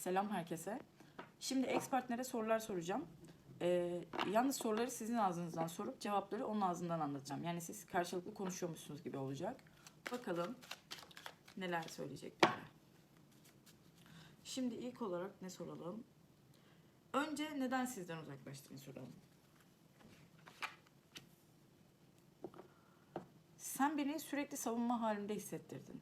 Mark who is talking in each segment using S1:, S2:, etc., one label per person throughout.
S1: Selam herkese. Şimdi ex partnere sorular soracağım. Ee, yalnız soruları sizin ağzınızdan sorup cevapları onun ağzından anlatacağım. Yani siz karşılıklı konuşuyormuşsunuz gibi olacak. Bakalım neler söyleyecek bize. Şimdi ilk olarak ne soralım? Önce neden sizden uzaklaştığını soralım. Sen beni sürekli savunma halinde hissettirdin.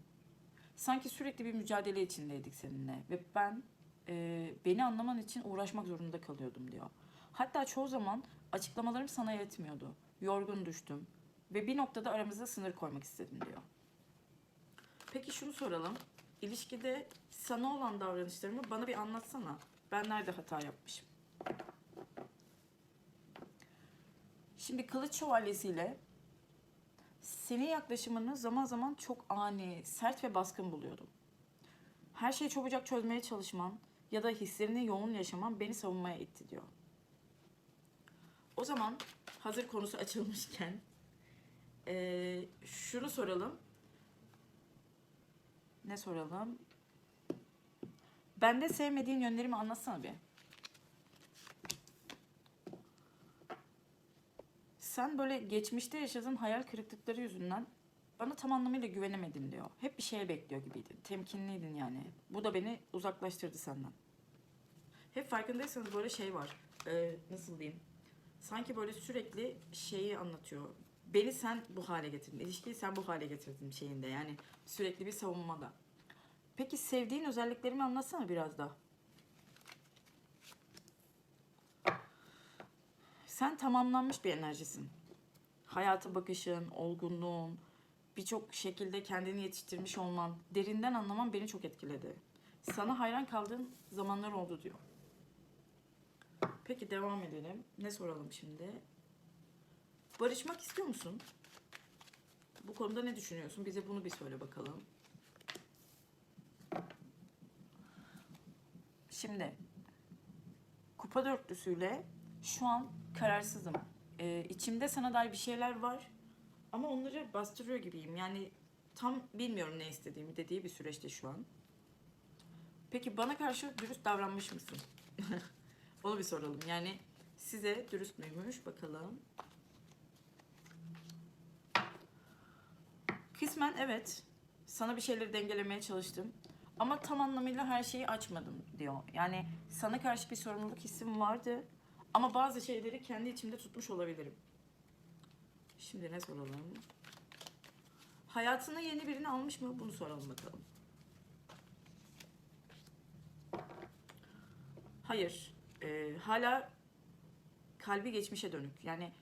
S1: Sanki sürekli bir mücadele içindeydik seninle ve ben e, beni anlaman için uğraşmak zorunda kalıyordum diyor. Hatta çoğu zaman açıklamalarım sana yetmiyordu. Yorgun düştüm ve bir noktada aramızda sınır koymak istedim diyor. Peki şunu soralım. İlişkide sana olan davranışlarımı bana bir anlatsana. Ben nerede hata yapmışım? Şimdi Kılıç Şövalyesi ile senin yaklaşımını zaman zaman çok ani, sert ve baskın buluyordum. Her şeyi çabucak çözmeye çalışman ya da hislerini yoğun yaşaman beni savunmaya itti diyor. O zaman hazır konusu açılmışken eee, şunu soralım. Ne soralım? Bende sevmediğin yönlerimi anlatsana bir. Sen böyle geçmişte yaşadığın hayal kırıklıkları yüzünden bana tam anlamıyla güvenemedin diyor. Hep bir şeye bekliyor gibiydin. Temkinliydin yani. Bu da beni uzaklaştırdı senden. Hep farkındaysanız böyle şey var. Ee, nasıl diyeyim? Sanki böyle sürekli şeyi anlatıyor. Beni sen bu hale getirdin. İlişkiyi sen bu hale getirdin şeyinde. Yani sürekli bir savunmada. Peki sevdiğin özelliklerimi anlatsana biraz da. Sen tamamlanmış bir enerjisin. Hayata bakışın, olgunluğun, birçok şekilde kendini yetiştirmiş olman, derinden anlaman beni çok etkiledi. Sana hayran kaldığım zamanlar oldu diyor. Peki devam edelim. Ne soralım şimdi? Barışmak istiyor musun? Bu konuda ne düşünüyorsun? Bize bunu bir söyle bakalım. Şimdi kupa dörtlüsüyle şu an kararsızım. Ee, içimde sana dair bir şeyler var ama onları bastırıyor gibiyim. Yani tam bilmiyorum ne istediğimi dediği bir süreçte şu an. Peki bana karşı dürüst davranmış mısın? Onu bir soralım. Yani size dürüst müymüş bakalım. Kısmen evet. Sana bir şeyleri dengelemeye çalıştım. Ama tam anlamıyla her şeyi açmadım diyor. Yani sana karşı bir sorumluluk hissim vardı. Ama bazı şeyleri kendi içimde tutmuş olabilirim. Şimdi ne soralım? Hayatına yeni birini almış mı? Bunu soralım bakalım. Hayır. Ee, hala kalbi geçmişe dönük. Yani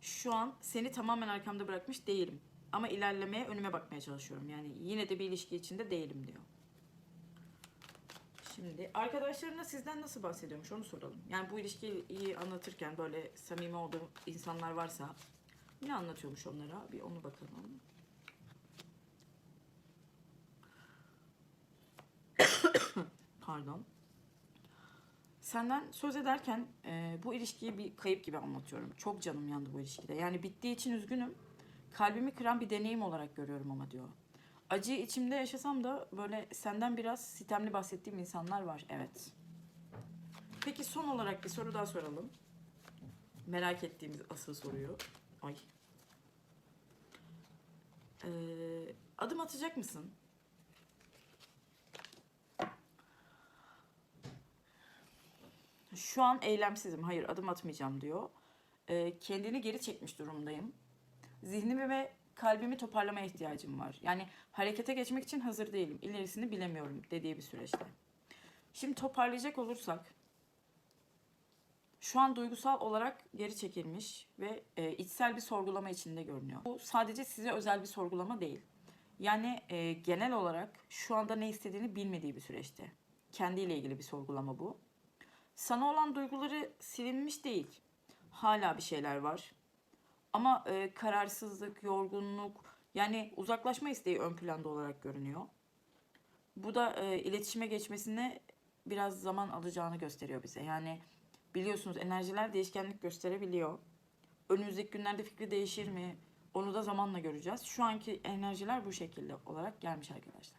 S1: şu an seni tamamen arkamda bırakmış değilim. Ama ilerlemeye, önüme bakmaya çalışıyorum. Yani yine de bir ilişki içinde değilim diyor. Şimdi arkadaşlarına sizden nasıl bahsediyormuş onu soralım. Yani bu ilişkiyi anlatırken böyle samimi olduğu insanlar varsa ne anlatıyormuş onlara? Bir onu bakalım. Pardon. Senden söz ederken e, bu ilişkiyi bir kayıp gibi anlatıyorum. Çok canım yandı bu ilişkide. Yani bittiği için üzgünüm. Kalbimi kıran bir deneyim olarak görüyorum ama diyor. Acıyı içimde yaşasam da böyle senden biraz sitemli bahsettiğim insanlar var. Evet. Peki son olarak bir soru daha soralım. Merak ettiğimiz asıl soruyu. Ay. Ee, adım atacak mısın? Şu an eylemsizim. Hayır adım atmayacağım diyor. Ee, kendini geri çekmiş durumdayım. Zihnimi ve kalbimi toparlamaya ihtiyacım var. Yani harekete geçmek için hazır değilim. İlerisini bilemiyorum dediği bir süreçte. Şimdi toparlayacak olursak şu an duygusal olarak geri çekilmiş ve e, içsel bir sorgulama içinde görünüyor. Bu sadece size özel bir sorgulama değil. Yani e, genel olarak şu anda ne istediğini bilmediği bir süreçte. Kendiyle ilgili bir sorgulama bu. Sana olan duyguları silinmiş değil. Hala bir şeyler var. Ama e, kararsızlık, yorgunluk, yani uzaklaşma isteği ön planda olarak görünüyor. Bu da e, iletişime geçmesine biraz zaman alacağını gösteriyor bize. Yani biliyorsunuz enerjiler değişkenlik gösterebiliyor. Önümüzdeki günlerde fikri değişir mi? Onu da zamanla göreceğiz. Şu anki enerjiler bu şekilde olarak gelmiş arkadaşlar.